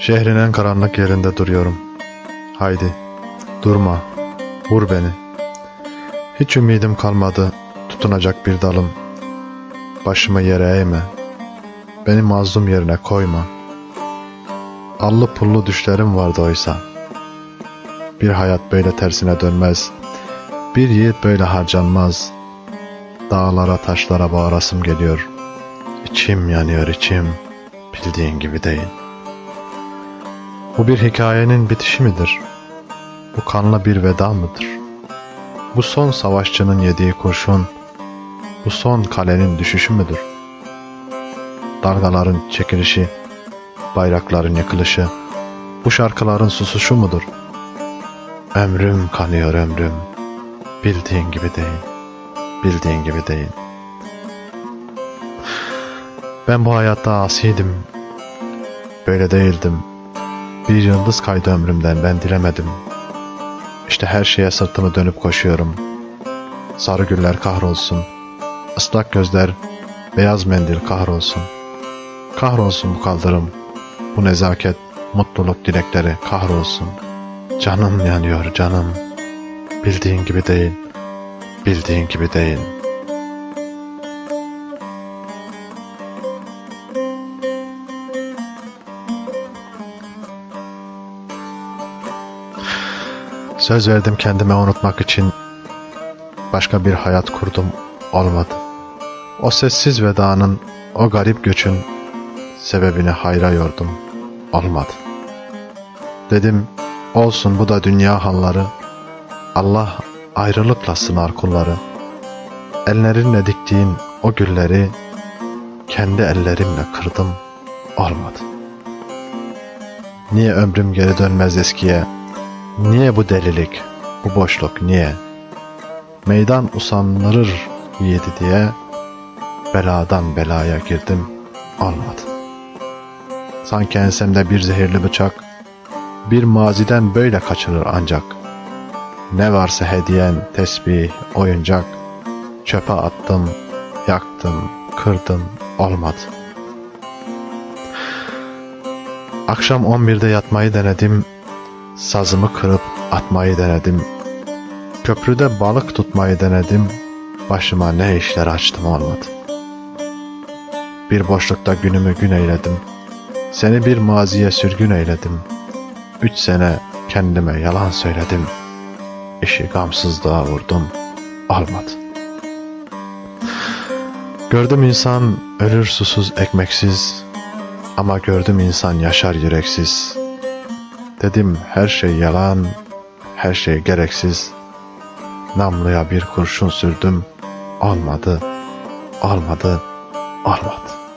Şehrin en karanlık yerinde duruyorum. Haydi, durma, vur beni. Hiç ümidim kalmadı, tutunacak bir dalım. Başımı yere eğme, beni mazlum yerine koyma. Allı pullu düşlerim vardı oysa. Bir hayat böyle tersine dönmez. Bir yiğit böyle harcanmaz. Dağlara taşlara bağırasım geliyor. İçim yanıyor içim, bildiğin gibi değil. Bu bir hikayenin bitişi midir? Bu kanlı bir veda mıdır? Bu son savaşçının yediği kurşun, bu son kalenin düşüşü müdür? Dalgaların çekilişi, bayrakların yıkılışı, bu şarkıların susuşu mudur? Ömrüm kanıyor ömrüm, bildiğin gibi değil, bildiğin gibi değil. Ben bu hayatta asiydim, böyle değildim. Bir yıldız kaydı ömrümden ben dilemedim. İşte her şeye sırtımı dönüp koşuyorum. Sarı güller kahrolsun. Islak gözler, beyaz mendil kahrolsun. Kahrolsun bu kaldırım. Bu nezaket, mutluluk dilekleri kahrolsun. Canım yanıyor canım. Bildiğin gibi değil. Bildiğin gibi değil. Söz verdim kendime unutmak için. Başka bir hayat kurdum, olmadı. O sessiz vedanın, o garip göçün sebebini hayra yordum, olmadı. Dedim, olsun bu da dünya halları. Allah ayrılıkla sınar kulları. Ellerinle diktiğin o gülleri kendi ellerimle kırdım, olmadı. Niye ömrüm geri dönmez eskiye? Niye bu delilik, bu boşluk niye? Meydan usanırır yedi diye beladan belaya girdim, olmadı. Sanki ensemde bir zehirli bıçak, bir maziden böyle kaçırır ancak. Ne varsa hediyen, tesbih, oyuncak, çöpe attım, yaktım, kırdım, olmadı. Akşam 11'de yatmayı denedim, Sazımı kırıp atmayı denedim. Köprüde balık tutmayı denedim. Başıma ne işler açtım olmadı. Bir boşlukta günümü gün eyledim. Seni bir maziye sürgün eyledim. Üç sene kendime yalan söyledim. İşi gamsızlığa vurdum. Olmadı. Gördüm insan ölür susuz ekmeksiz. Ama gördüm insan yaşar yüreksiz. Dedim her şey yalan, her şey gereksiz. Namluya bir kurşun sürdüm. Olmadı, olmadı, olmadı.